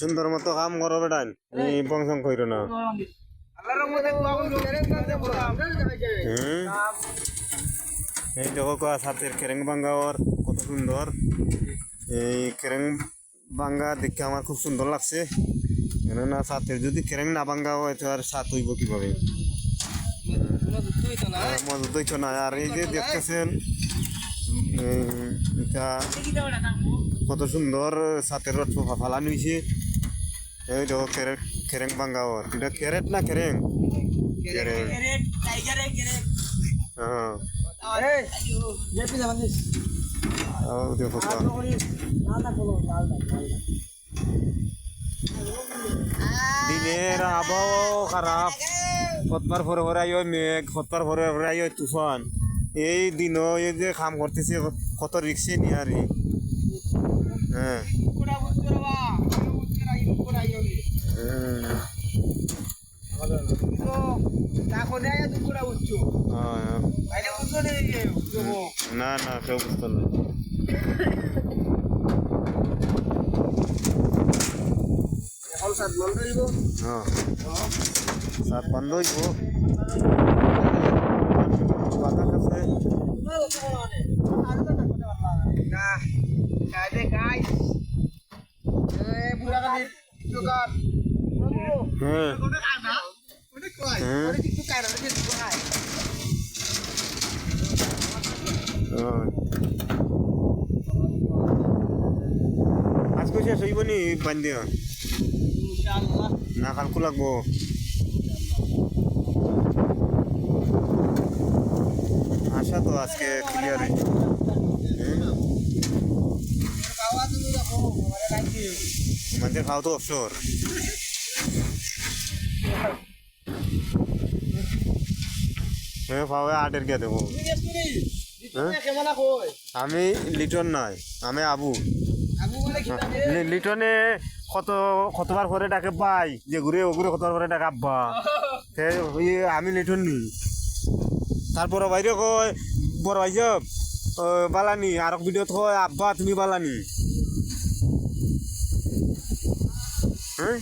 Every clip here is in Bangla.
সুন্দর মতো কাম করো বেটান এই। বংশং কইরো না। এই দেখো কা সাথের কেরেং বাঙ্গাওয়ার কত সুন্দর। এই কেরেং বাঙ্গা দেখে আমার খুব সুন্দর লাগছে। কেননা সাথের যদি কেরেং না বাঙ্গা হয় তো আর সাত হইব কীভাবে? আর মজা দেখছ না। আর এই যে দেখতেছেন কত সুন্দর সাথের রথ ফালানি হয়েছে এই দেখো, কেরেট, কেরেং বাঙ্গাওয়ার এটা ক্যারেট না কেরেং? কেরেং। হ্যাঁ। দিনের আবহাওয়া খারাপ। কতবার ভরে ভরে আইয় মেঘ কতবার ভরে ভরে আইয় তুফান। এই দিনও এই যে কাম করতেছে কত রিক্সে নিয়ে আর। হ্যাঁ। হ্যাঁ, না না কেউ বুঝতে না। হ্যাঁ। সাত বন্ধ হইব বাতাস আছে হ্যাঁ হ্যাঁ হ্যাঁ। আজকে শেষ হইব নি বান্ধিয়া না কালকু লাগবো আশা তো আজকে ক্লিয়ার মানে খাও তো অবসর হ্যাঁ আটের কে দেবো? আমি লিটন নয়, আমি আবু। লিটনে কত কতবার করে ডাকে পাই যে ঘুরে ওগুলো কতবার করে ডাকে আব্বা। সে আমি লিটন নি। তারপরে বাইরে কয় বড় ভাই বালানি আর ভিডিওত কয় আব্বা তুমি বালানি। হ্যাঁ?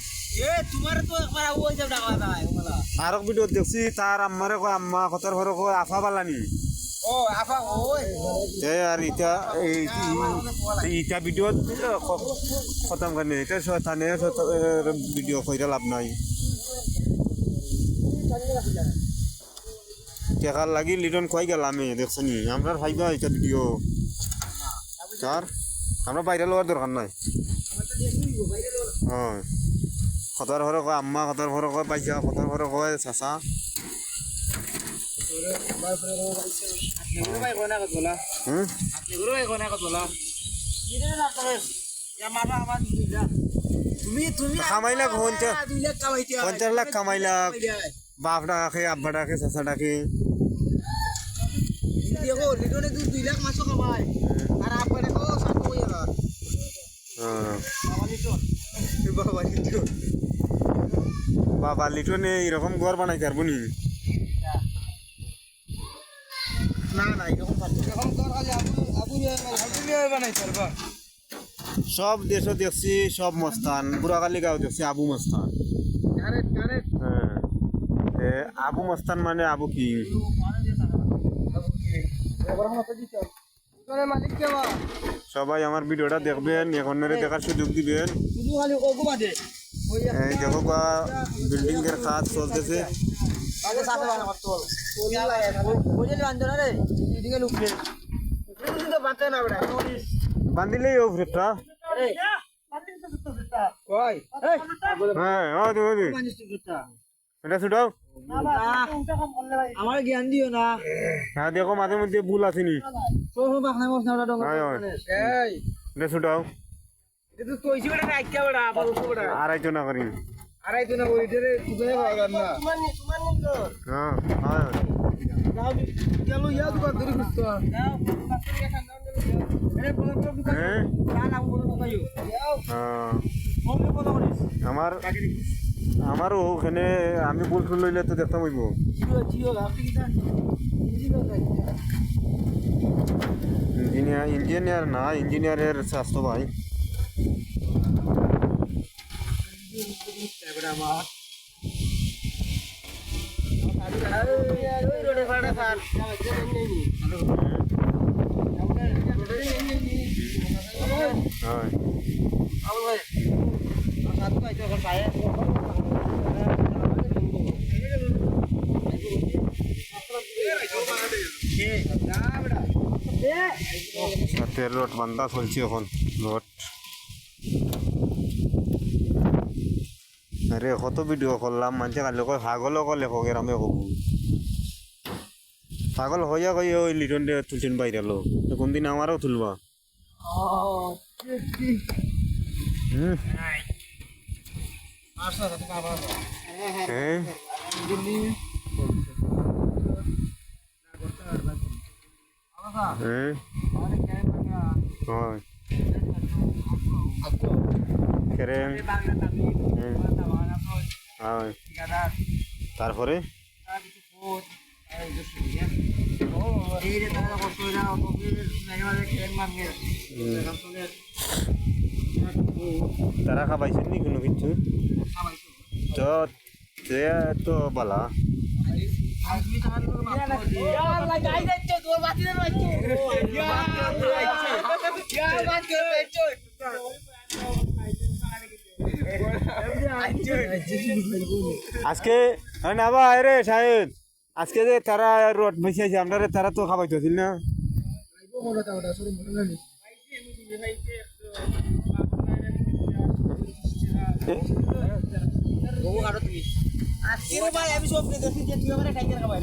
আর ভিডিও দেখছি তার আম্মারে কয় আম্মা কতার ঘরে কয় আফা বালানি। আর ইটা এই ইটা ভিডিও খতম করে এটা শয়তানে ভিডিও কইরা লাভ নাই। টেকার লাগি লিটন কই গেলাম আমি, দেখছনি? আমরা ভাইবা এটা ভিডিও তার আমরা বাইরে লওয়ার দরকার নাই। হয়। কতার ঘরে কয়, আম্মা কতার ঘরে কয়, পাইছা কতার ঘরে কয়, চাচা। হুম? কামাইলাক পঞ্চাশ বাপ ডাকে আব্বা ডাকে চাচা ডাকে দেখো লিটনে তুই দুই লাখ মাছও খাবাই আর আপনার দেখো সাত কই আর হ্যাঁ। বাবা লিটন। বাবা লিটনে এরকম ঘর বানাই পারব নি? না না এরকম বানাই পারবা। সব দেশও দেখছি সব মস্তান। বুড়াকালী গাঁও দেখছি আবু মস্তান। হ্যাঁ। এ, আবু মস্তান মানে আবু কি এবার মত দিছ তোরে মালিক কে বা সবাই আমার ভিডিওটা দেখবেন এখন দেখার সুযোগ দিবেন। এই দেখো বিল্ডিং এর কাজ চলতেছে। বান্ধিলেই ও ফ্রেটটা হ্যাঁ এটা এটা আমার জ্ঞান দিও না। হ্যাঁ দেখো মাঝে মধ্যে ভুল মস না এটা ছুটাও এটা তো কইছি বড়া আইকা বড়া আবার উঠো বড়া আড়াইশো না করি। আড়াই তো না ওই রে তুই ভাগার না। হ্যাঁ গেল ইয়া দোকান ধরে খুঁজতো আরে বড় বড় দোকান না না বড় দোকান কত করিস আমার আমারও ওখানে আমি টুল লইলে তো দেখতাম হইব। ইঞ্জিনিয়ার ইঞ্জিনিয়ার না ইঞ্জিনিয়ারের স্বাস্থ্য ভাই। হয়। সাথের রোড বান্ধা চলছে এখন রোড। আরে কত ভিডিও করলাম মানুষে কালি কয় পাগলও কলে হোক আমি হবু পাগল হইয়া কই ওই লিটন ডে তুলছেন বাইরালো কোনদিন আমারও তুলবা? হুম। হ্যাঁ হ্যাঁ হয় কেরেম হয় তারপরে? তারা খাবাইছেন নি কোনো কিছু? তো তে তো বলা। আজকে না বা রে সাহেব আজকে যে তারা রোড বসিয়েছে আপনারা তারা তো খাবাইতে ছিল না আজকের ভাই আমি সব দেখি যে তুই আমার খাইতে খাবাই